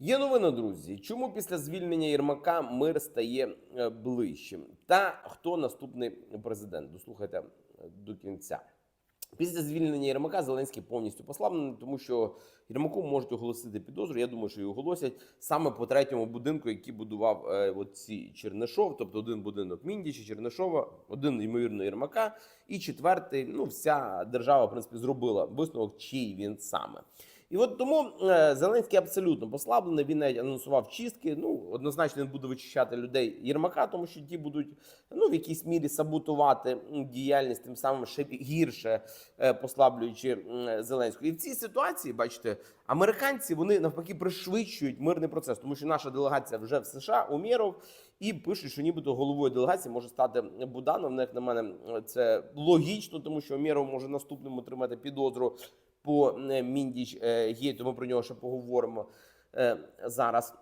Є новина, друзі. Чому після звільнення Єрмака мир стає е, ближчим? Та хто наступний президент? Дослухайте е, до кінця. Після звільнення Єрмака Зеленський повністю послаблений, тому що Єрмаку можуть оголосити підозру. Я думаю, що і оголосять саме по третьому будинку, який будував е, от ці Чернишов, тобто один будинок Міндіча, Чернишова, один ймовірно Єрмака, і четвертий. Ну, вся держава в принципі зробила висновок, чий він саме. І от тому е, Зеленський абсолютно послаблений. Він навіть анонсував чистки. Ну однозначно він буде вичищати людей Єрмака, тому що ті будуть ну в якійсь мірі саботувати діяльність, тим самим ще гірше е, послаблюючи Зеленського. І в цій ситуації, бачите, американці вони навпаки пришвидшують мирний процес, тому що наша делегація вже в США Умєров, і пишуть, що нібито головою делегації може стати Буданов. Ну, Як на мене, це логічно, тому що Умєров може наступним отримати підозру по е, Міндіч е, Гейту. Ми про нього ще поговоримо е, зараз.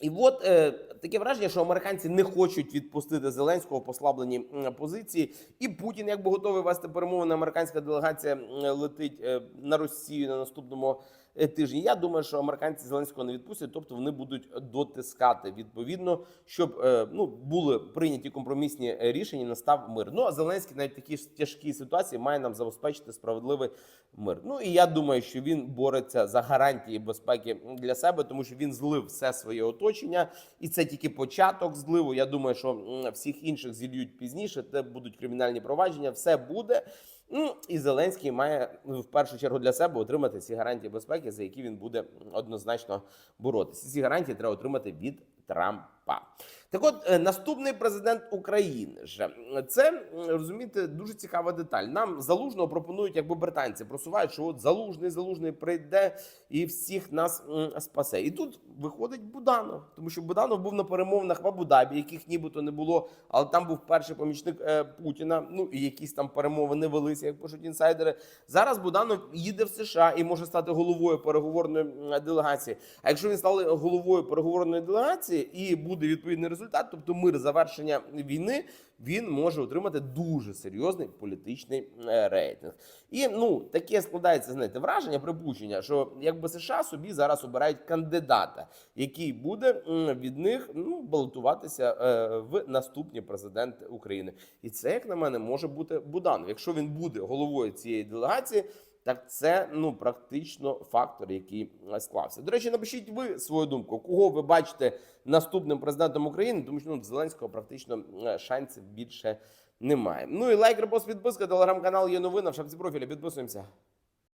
І от е, таке враження, що американці не хочуть відпустити Зеленського послаблені позиції, і Путін якби готовий вести перемовини. Американська делегація летить е, на Росію на наступному е, тижні. Я думаю, що американці Зеленського не відпустять, тобто вони будуть дотискати відповідно, щоб е, ну були прийняті компромісні рішення. Настав мир. Ну а Зеленський навіть ж тяжкій ситуації має нам забезпечити справедливий мир. Ну і я думаю, що він бореться за гарантії безпеки для себе, тому що він злив все своє оточення, і це тільки початок зливу. Я думаю, що всіх інших зільють пізніше. Це будуть кримінальні провадження, все буде. Ну і Зеленський має ну, в першу чергу для себе отримати ці гарантії безпеки, за які він буде однозначно боротися. Ці гарантії треба отримати від Трампа. Так, от е, наступний президент України ж це розумієте дуже цікава деталь. Нам залужного пропонують, якби британці просувають, що от залужний залужний прийде і всіх нас спасе. І тут виходить Буданов, тому що Буданов був на перемовинах в Абу-Дабі, яких нібито не було, але там був перший помічник е, Путіна. Ну і якісь там перемовини велися, як пишуть інсайдери. Зараз Буданов їде в США і може стати головою переговорної делегації. А якщо він стане головою переговорної делегації і буде відповідний результат, тобто мир завершення війни, він може отримати дуже серйозний політичний е, рейтинг. І ну таке складається знаєте, враження припущення, що якби США собі зараз обирають кандидата, який буде від них ну балотуватися е, в наступні президенти України. І це, як на мене, може бути Буданов. Якщо він буде головою цієї делегації. Так це ну практично фактор, який е, склався. До речі, напишіть ви свою думку, кого ви бачите наступним президентом України, тому що ну, Зеленського практично е, шансів більше немає. Ну і лайк, репост, підписка, телеграм-канал є новина в шапці профіля. Підписуємося.